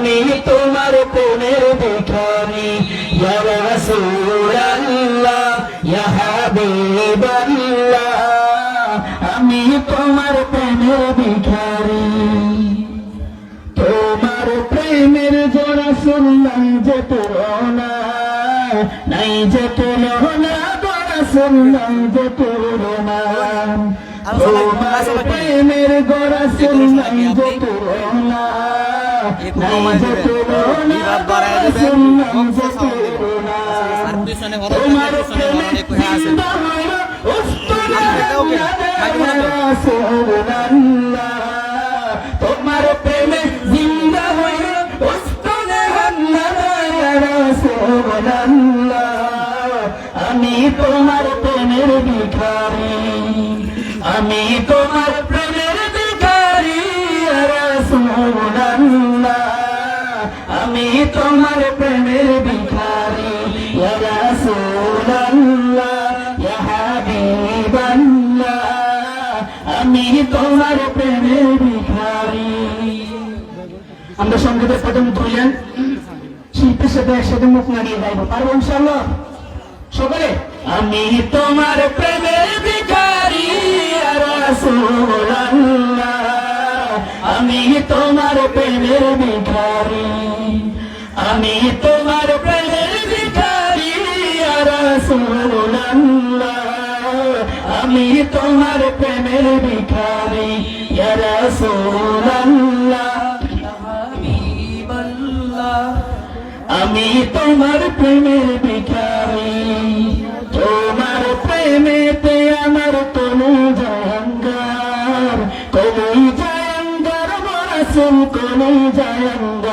আমি তোমার প্রেমের ভিখারি ইয়া রাসূলুল্লাহ ইয়া হাবিবাল্লাহ আমি তোমার প্রেমের ভিখারি তোমার প্রেমের জোড়া শুনলাম যে তুলনা নাই যে তুলনা জোড়া শুনলাম যে তুলনা। তোমার প্রেমের গোড়া শুনলাম যে তোমার প্রেমে জিন্দা হয়ে আমি তোমার প্রেমের আমি তোমার তোমার প্রেমের ভিখারি। ইয়া রাসূলুল্লাহ, ইয়া হাবিবাল্লাহ, আমি তোমার প্রেমের ভিখারি। আমরা সঙ্গীতের প্রথম তুললেন শিল্পীর সাথে একসাথে মুখ নাড়িয়ে যাইব পারব ইনশাল্লাহ সকলে? আমি তোমার প্রেমের ভিখারি রাসূলুল্লাহ, আমি তোমার প্রেমের ভিখারি। আমি তোমার প্রেমের ভিখারি আমি তোমার প্রেমের ভিখারি আমি তোমার প্রেমের ভিখারি। তোমার প্রেমেতে আমার তনু কলই জয়ঙ্গার মরাসুল কলই জয়ঙ্গার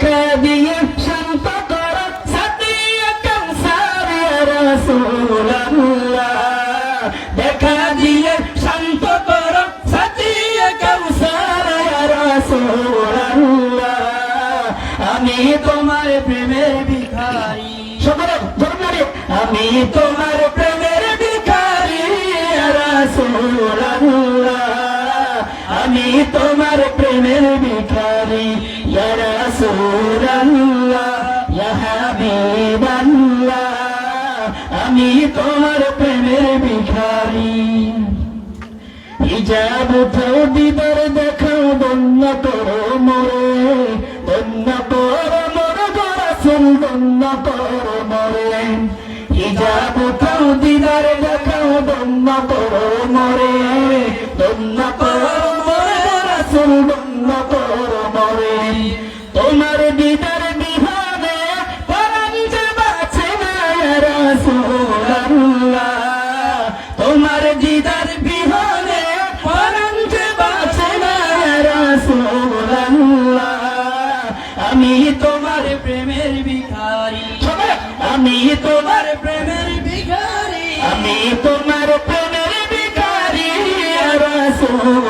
দেখা দিয়ে শান্ত কর। সাথিয়া কংসার রাসূলুল্লাহ। দেখা দিয়ে শান্ত কর। সাথিয়া কংসার রাসূলুল্লাহ। আমি তোমার প্রেমের ভিখারি। আমি তোমার প্রেমের ভিখারি রাসূলুল্লাহ। আমি তোমার প্রেমের ভিখারি। ইয়া রাসূলুল্লাহ, ইয়া হাবিবাল্লাহ। আমি তোমার প্রেমের ভিখারি। হিজাব দিদার দেখাও, বন্য করো মরে। বন্য করো মরে গরাসুল বন্য করো মরে। হিজাব দিদার দেখাও, বন্য করো মরে। বন্য আমি তোমার প্রেমের ভিখারি। আমি তোমার প্রেমের ভিখারি। আমি তোমার প্রেমের ভিখারি রাসূলুল্লাহ।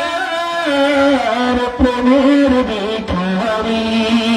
প্রেমের ভিখারি।